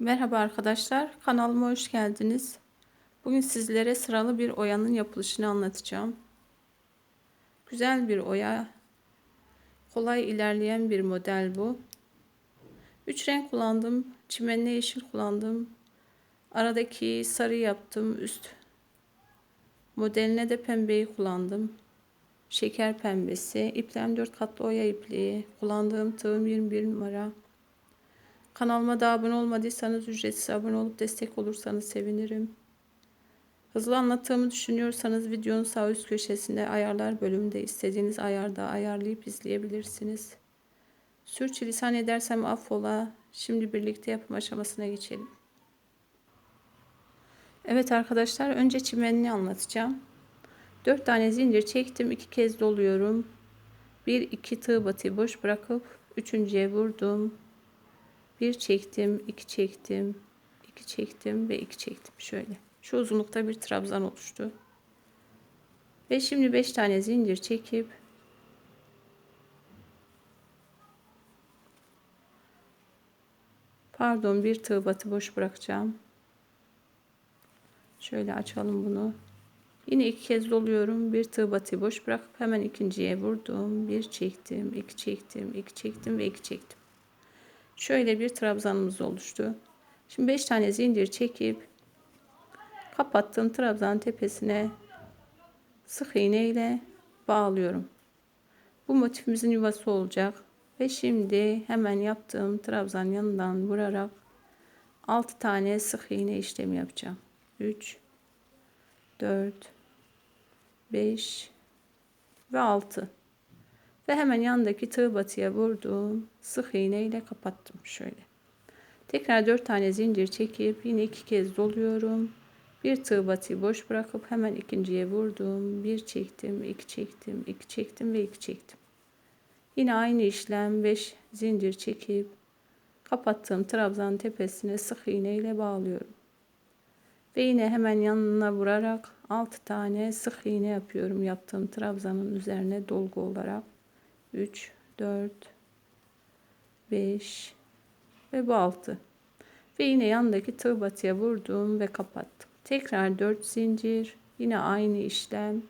Merhaba arkadaşlar, kanalıma hoş geldiniz. Bugün sizlere sıralı bir oyanın yapılışını anlatacağım. Güzel bir oya, kolay ilerleyen bir model bu. Üç renk kullandım, çimenli yeşil kullandım. Aradaki sarı yaptım, üst modeline de pembeyi kullandım. Şeker pembesi, iplem 4 katlı oya ipliği, kullandığım tığım 21 numara. Kanalıma da abone olmadıysanız ücretsiz abone olup destek olursanız sevinirim. Hızlı anlattığımı düşünüyorsanız videonun sağ üst köşesinde ayarlar bölümünde istediğiniz ayarda ayarlayıp izleyebilirsiniz. Sürçülisan edersem affola. Şimdi birlikte yapım aşamasına geçelim. Evet arkadaşlar önce çimenini anlatacağım. 4 tane zincir çektim. 2 kez doluyorum. 1 2 tığ batı boş bırakıp üçüncüye vurdum bir çektim, iki çektim, iki çektim ve iki çektim. Şöyle. Şu uzunlukta bir trabzan oluştu. Ve şimdi beş tane zincir çekip pardon bir tığ batı boş bırakacağım. Şöyle açalım bunu. Yine iki kez doluyorum. Bir tığ batı boş bırakıp hemen ikinciye vurdum. Bir çektim, iki çektim, iki çektim ve iki çektim. Şöyle bir trabzanımız oluştu. Şimdi 5 tane zincir çekip kapattığım trabzan tepesine sık iğne ile bağlıyorum. Bu motifimizin yuvası olacak. Ve şimdi hemen yaptığım trabzan yanından vurarak 6 tane sık iğne işlemi yapacağım. 3 4 5 ve 6 ve hemen yandaki tığ batıya vurdum. Sık iğne ile kapattım şöyle. Tekrar 4 tane zincir çekip yine iki kez doluyorum. Bir tığ batıyı boş bırakıp hemen ikinciye vurdum. Bir çektim, iki çektim, iki çektim ve iki çektim. Yine aynı işlem 5 zincir çekip kapattığım trabzan tepesine sık iğne ile bağlıyorum. Ve yine hemen yanına vurarak 6 tane sık iğne yapıyorum yaptığım trabzanın üzerine dolgu olarak. 3, 4, 5 ve bu 6. Ve yine yandaki tığ batıya vurdum ve kapattım. Tekrar 4 zincir. Yine aynı işlem.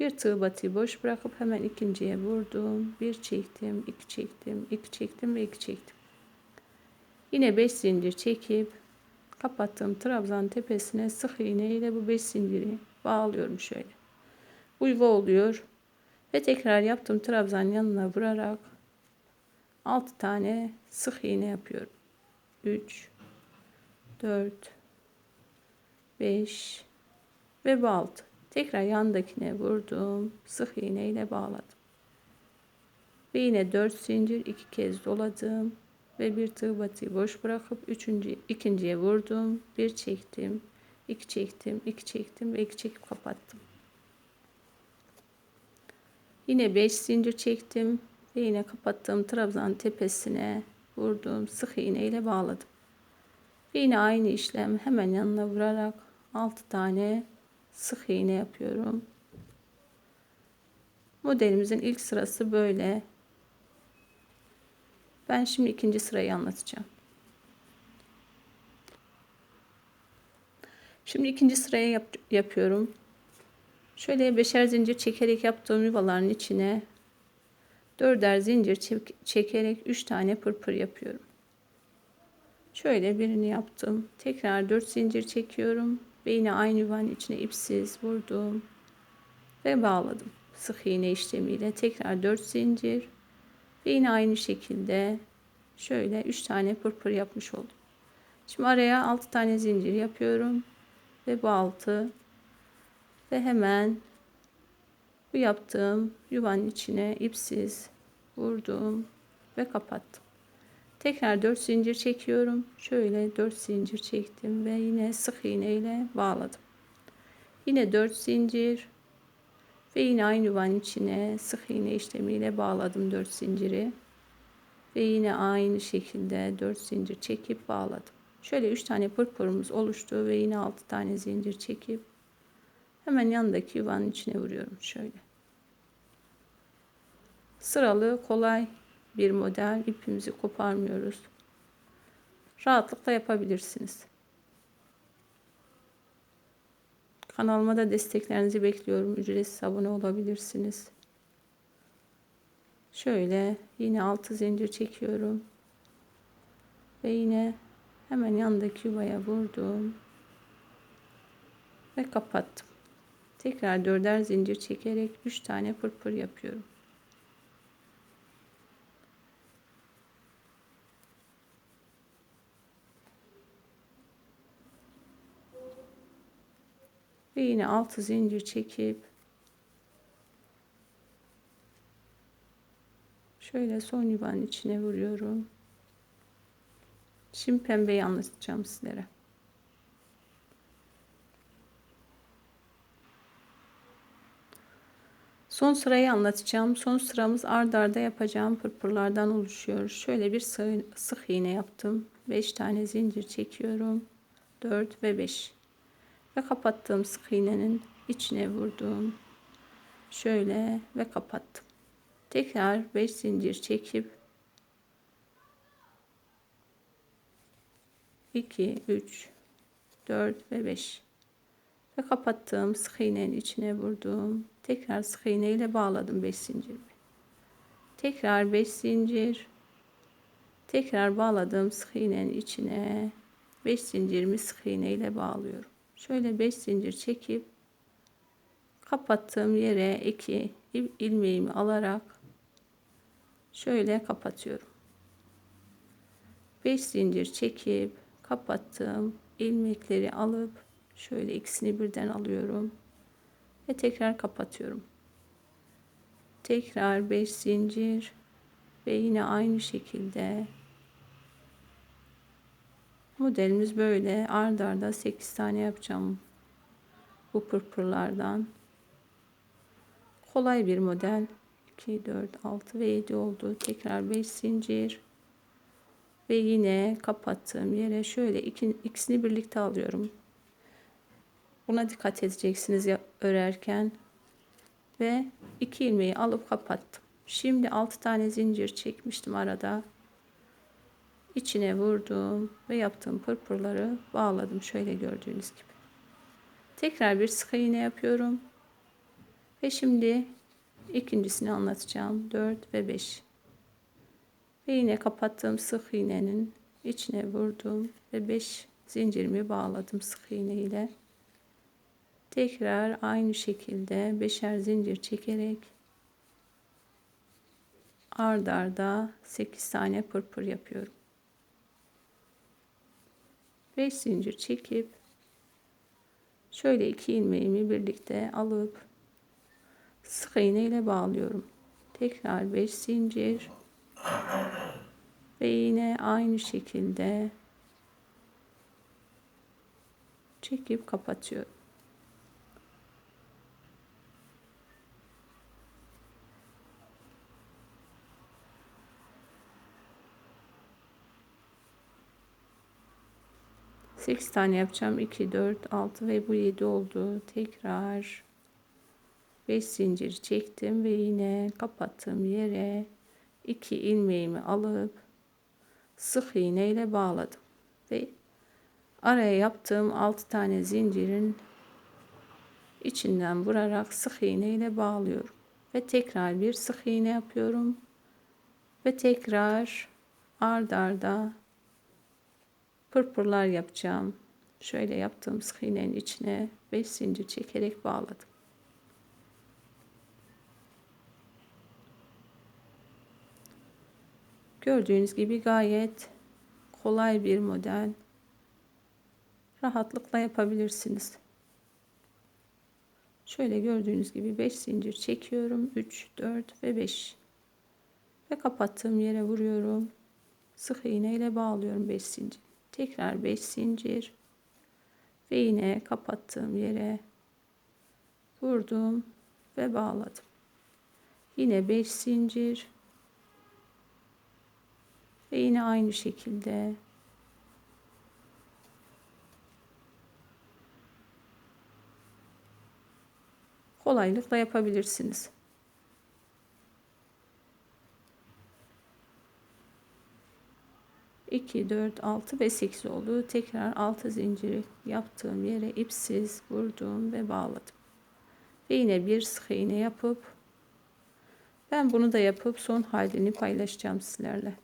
Bir tığ batıyı boş bırakıp hemen ikinciye vurdum. Bir çektim, iki çektim, iki çektim ve iki çektim. Yine 5 zincir çekip kapattığım trabzan tepesine sık iğne ile bu 5 zinciri bağlıyorum şöyle. Bu yuva oluyor. Ve tekrar yaptım trabzan yanına vurarak 6 tane sık iğne yapıyorum. 3 4 5 ve bu 6. Tekrar yandakine vurdum. Sık iğne ile bağladım. Ve yine 4 zincir iki kez doladım ve bir tığ batıyı boş bırakıp üçüncü ikinciye vurdum. Bir çektim, iki çektim, iki çektim ve iki çekip kapattım. Yine 5 zincir çektim ve yine kapattığım trabzan tepesine vurdum. Sık iğne ile bağladım. Ve yine aynı işlem hemen yanına vurarak 6 tane sık iğne yapıyorum. Modelimizin ilk sırası böyle. Ben şimdi ikinci sırayı anlatacağım. Şimdi ikinci sıraya yap yapıyorum. Şöyle beşer zincir çekerek yaptığım yuvaların içine dörder zincir çek çekerek üç tane pırpır yapıyorum. Şöyle birini yaptım. Tekrar dört zincir çekiyorum ve yine aynı yuvanın içine ipsiz vurdum ve bağladım. Sık iğne işlemiyle tekrar dört zincir ve yine aynı şekilde şöyle üç tane pırpır yapmış oldum. Şimdi araya altı tane zincir yapıyorum ve bu altı ve hemen bu yaptığım yuvanın içine ipsiz vurdum ve kapattım. Tekrar 4 zincir çekiyorum. Şöyle 4 zincir çektim ve yine sık iğne ile bağladım. Yine 4 zincir ve yine aynı yuvanın içine sık iğne işlemiyle bağladım 4 zinciri. Ve yine aynı şekilde 4 zincir çekip bağladım. Şöyle 3 tane pırpırımız oluştu ve yine 6 tane zincir çekip Hemen yanındaki yuvanın içine vuruyorum şöyle. Sıralı kolay bir model. ipimizi koparmıyoruz. rahatlıkla yapabilirsiniz. Kanalıma da desteklerinizi bekliyorum. Ücretsiz abone olabilirsiniz. Şöyle yine altı zincir çekiyorum. Ve yine hemen yanındaki yuvaya vurdum. Ve kapattım. Tekrar dörder zincir çekerek 3 tane pırpır yapıyorum. Ve yine altı zincir çekip şöyle son yuvanın içine vuruyorum. Şimdi pembeyi anlatacağım sizlere. Son sırayı anlatacağım. Son sıramız ard arda yapacağım pırpırlardan oluşuyor. Şöyle bir sık iğne yaptım. 5 tane zincir çekiyorum. 4 ve 5 ve kapattığım sık iğnenin içine vurdum. Şöyle ve kapattım. Tekrar 5 zincir çekip 2 3 4 ve 5 ve kapattığım sık iğnenin içine vurdum. Tekrar sık iğne ile bağladım 5 zincir. Tekrar 5 zincir. Tekrar bağladığım sık iğnenin içine 5 zincirimi sık iğne ile bağlıyorum şöyle 5 zincir çekip kapattığım yere 2 ilmeğimi alarak şöyle kapatıyorum. 5 zincir çekip kapattığım ilmekleri alıp şöyle ikisini birden alıyorum ve tekrar kapatıyorum. Tekrar 5 zincir ve yine aynı şekilde Modelimiz böyle ard arda 8 tane yapacağım bu pırpırlardan. Kolay bir model. 2, 4, 6 ve 7 oldu. Tekrar 5 zincir. Ve yine kapattığım yere şöyle ikisini birlikte alıyorum. Buna dikkat edeceksiniz örerken. Ve iki ilmeği alıp kapattım. Şimdi 6 tane zincir çekmiştim arada içine vurdum ve yaptığım pırpırları bağladım şöyle gördüğünüz gibi. Tekrar bir sık iğne yapıyorum. Ve şimdi ikincisini anlatacağım. 4 ve 5. Ve yine kapattığım sık iğnenin içine vurdum ve 5 zincirimi bağladım sık iğne ile. Tekrar aynı şekilde beşer zincir çekerek ard arda 8 tane pırpır yapıyorum. 5 zincir çekip şöyle iki ilmeğimi birlikte alıp sık iğne ile bağlıyorum. Tekrar 5 zincir ve yine aynı şekilde çekip kapatıyorum. 8 tane yapacağım. 2, 4, 6 ve bu 7 oldu. Tekrar 5 zincir çektim ve yine kapattığım yere 2 ilmeğimi alıp sık iğne ile bağladım. Ve araya yaptığım 6 tane zincirin içinden vurarak sık iğne ile bağlıyorum. Ve tekrar bir sık iğne yapıyorum. Ve tekrar ard arda pırpırlar yapacağım. Şöyle yaptığım sık iğnenin içine 5 zincir çekerek bağladım. Gördüğünüz gibi gayet kolay bir model. Rahatlıkla yapabilirsiniz. Şöyle gördüğünüz gibi 5 zincir çekiyorum. 3, 4 ve 5. Ve kapattığım yere vuruyorum. Sık iğne ile bağlıyorum 5 zincir. Tekrar 5 zincir ve yine kapattığım yere vurdum ve bağladım. Yine 5 zincir ve yine aynı şekilde kolaylıkla yapabilirsiniz. 2, 4, 6 ve 8 oldu. Tekrar 6 zinciri yaptığım yere ipsiz vurdum ve bağladım. Ve yine bir sık iğne yapıp ben bunu da yapıp son halini paylaşacağım sizlerle.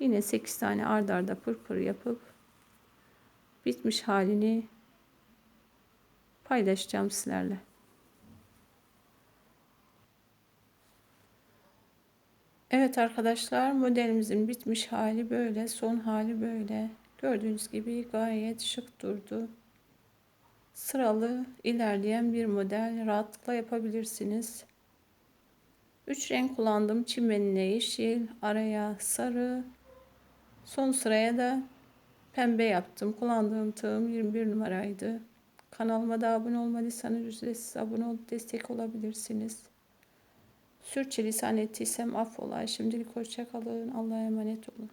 Yine 8 tane ard arda pırpır yapıp bitmiş halini paylaşacağım sizlerle. Evet arkadaşlar modelimizin bitmiş hali böyle son hali böyle. Gördüğünüz gibi gayet şık durdu. Sıralı ilerleyen bir model rahatlıkla yapabilirsiniz. 3 renk kullandım. Çimenine yeşil araya sarı. Son sıraya da pembe yaptım. Kullandığım tığım 21 numaraydı. Kanalıma da abone olmadıysanız ücretsiz abone olup destek olabilirsiniz Sürçülisan ettiysem affola. Şimdilik hoşça kalın. Allah'a emanet olun.